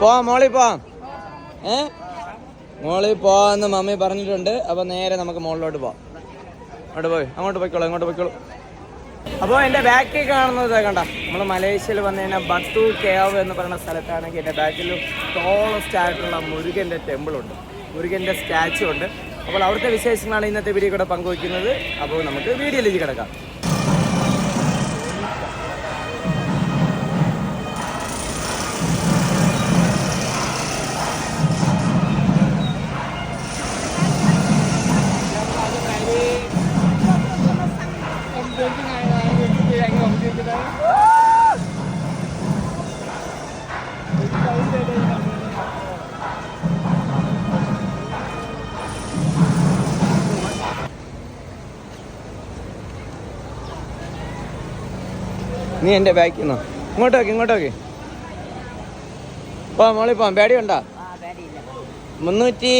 പോവാം മോളി പോവാം ഏ? മോളി പോവാന്ന് മമ്മി പറഞ്ഞിട്ടുണ്ട്. അപ്പൊ നേരെ നമുക്ക് മുകളിലോട്ട് പോവാം. അങ്ങോട്ട് പോയി. അങ്ങോട്ട് പോയിക്കോളൂ അങ്ങോട്ട് പോയിക്കോളൂ. അപ്പോൾ എന്റെ ബാക്കിൽ കാണുന്നത് കണ്ട. നമ്മൾ മലേഷ്യയിൽ വന്നു കഴിഞ്ഞാൽ ബട്ടു കേവ് എന്ന് പറയുന്ന സ്ഥലത്താണെങ്കിൽ എന്റെ ബാക്കിൽ ടോളസ്റ്റ് ആയിട്ടുള്ള മുരുകന്റെ ടെമ്പിൾ ഉണ്ട്. മുരുകന്റെ സ്റ്റാച്ചു ഉണ്ട്. അപ്പോൾ അവിടുത്തെ വിശേഷങ്ങളാണ് ഇന്നത്തെ വീഡിയോ കൂടെ പങ്കുവയ്ക്കുന്നത്. അപ്പോൾ നമുക്ക് വീഡിയോയിലേക്ക് കിടക്കാം. നീ എന്റെ ബാക്കിൽ നിന്നോ ഇങ്ങോട്ടോക്കെ ഇങ്ങോട്ടോക്കെ പോവാം മോളി പോവാം പേടി ഉണ്ടോ മുന്നൂറ്റി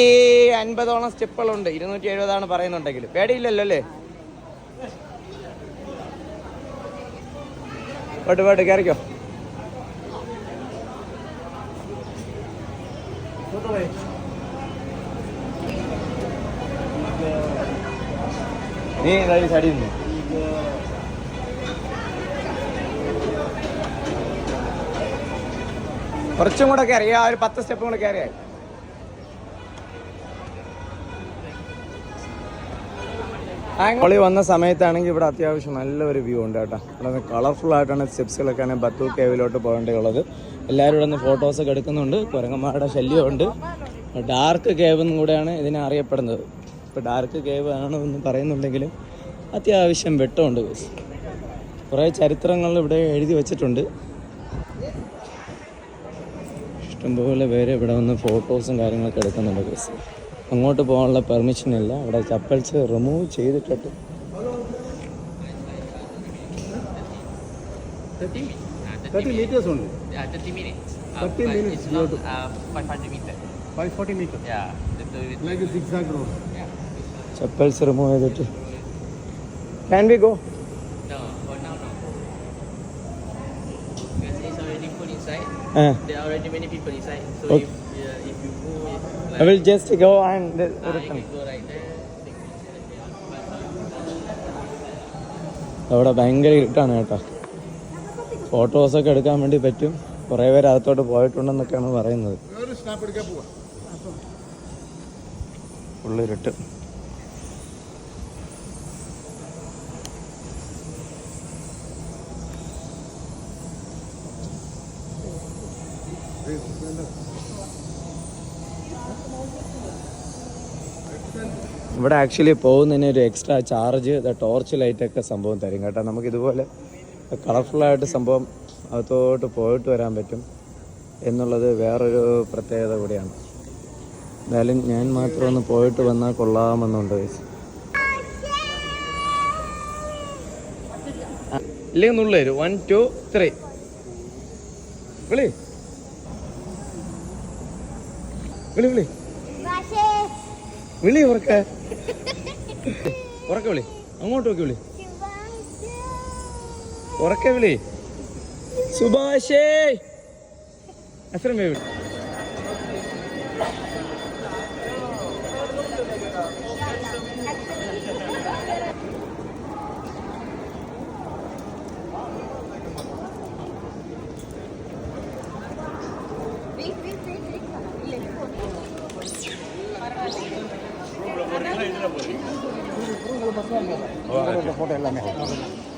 അൻപതോളം സ്റ്റെപ്പുകളുണ്ട്. ഇരുന്നൂറ്റി എഴുപതാണ് പറയുന്നുണ്ടെങ്കിൽ. പേടിയില്ലല്ലോ അല്ലേ? പോട്ട് പോട്ട് കയറിക്കോ നീ സൈഡിൽ നിന്ന്. കുറച്ചും കൂടെ കയറി. ആ ഒരു പത്ത് സ്റ്റെപ്പും കൂടെ കയറിയായി ഹോളി വന്ന സമയത്താണെങ്കിൽ ഇവിടെ അത്യാവശ്യം നല്ലൊരു വ്യൂ ഉണ്ട് കേട്ടോ. ഇവിടെ കളർഫുൾ ആയിട്ടാണ് സ്റ്റെപ്സുകളൊക്കെ ബത്തു കേവിലോട്ട് പോകേണ്ടതുള്ളത്. എല്ലാവരും ഇവിടെ നിന്ന് ഫോട്ടോസൊക്കെ എടുക്കുന്നുണ്ട്. കുരങ്ങന്മാരുടെ ശല്യമുണ്ട് ഡാർക്ക് കേവ് എന്നും കൂടെയാണ് ഇതിനെ അറിയപ്പെടുന്നത്. ഇപ്പോൾ ഡാർക്ക് കേവ് ആണ് എന്ന് പറയുന്നുണ്ടെങ്കിലും അത്യാവശ്യം വെട്ടമുണ്ട്. കുറേ ചരിത്രങ്ങൾ ഇവിടെ എഴുതി വെച്ചിട്ടുണ്ട്. ഇഷ്ടംപോലെ പേര് ഇവിടെ വന്ന് ഫോട്ടോസും കാര്യങ്ങളൊക്കെ എടുക്കുന്നുണ്ട് ഗൈസ് അങ്ങോട്ട് പോകാനുള്ള പെർമിഷൻ ഇല്ല. അവിടെ ചപ്പൽസ് റിമൂവ് ചെയ്തിട്ടിട്ട്. Thirty meters only. Yeah, 30 minutes. There are already many people inside. So Okay. if, yeah, if you go, like, I will just go go and uh, I can go right there. അവിടെ ഭയങ്കര ഇരുട്ടാണ് കേട്ടോ ഫോട്ടോസൊക്കെ എടുക്കാൻ വേണ്ടി പറ്റും കുറേ പേര് അകത്തോട്ട് പോയിട്ടുണ്ടെന്നൊക്കെയാണ് പറയുന്നത് ഫുള്ള് ഇരുട്ട് ഇവിടെ ആക്ച്വലി പോകുന്നതിന് ഒരു എക്സ്ട്രാ ചാർജ് ടോർച്ച് ലൈറ്റൊക്കെ സംഭവം തരും കേട്ടോ. നമുക്ക് ഇതുപോലെ കളർഫുള്ളായിട്ട് സംഭവം അകത്തോട്ട് പോയിട്ട് വരാൻ പറ്റും എന്നുള്ളത് വേറൊരു പ്രത്യേകത കൂടിയാണ്. എന്തായാലും ഞാൻ മാത്രം ഒന്ന് പോയിട്ട് വന്നാൽ കൊള്ളാമെന്നുണ്ട്. ഇല്ലെങ്കിൽ നുള്ളു തരും വൺ ടു ത്രീ വിളി. വിളി വിളി. വിളി ഉറക്ക. ഉറക്ക വിളി. അങ്ങോട്ട് നോക്കി വിളി. ഉറക്ക വിളി. സുഭാഷേ. അത്രയും വേ വിളി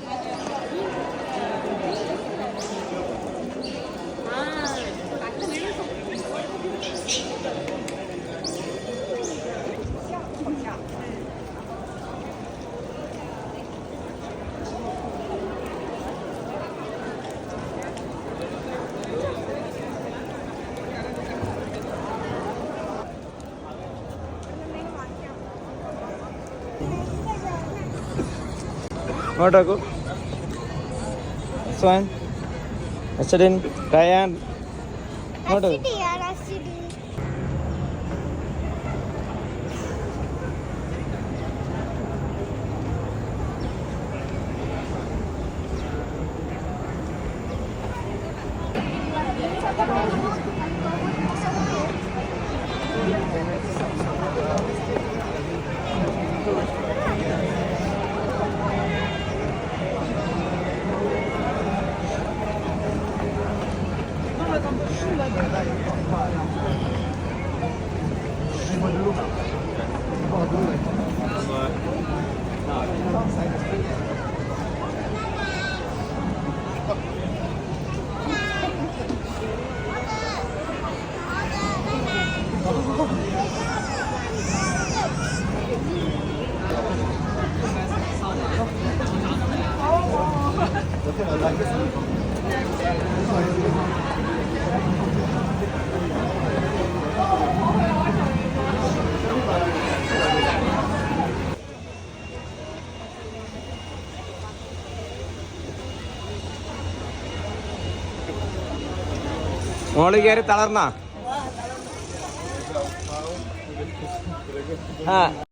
ഇങ്ങോട്ടേക്കു സ്വാൻ അച്ഛൻ റയാൻ ഇങ്ങോട്ട് മോൾ കയറി തളർന്ന.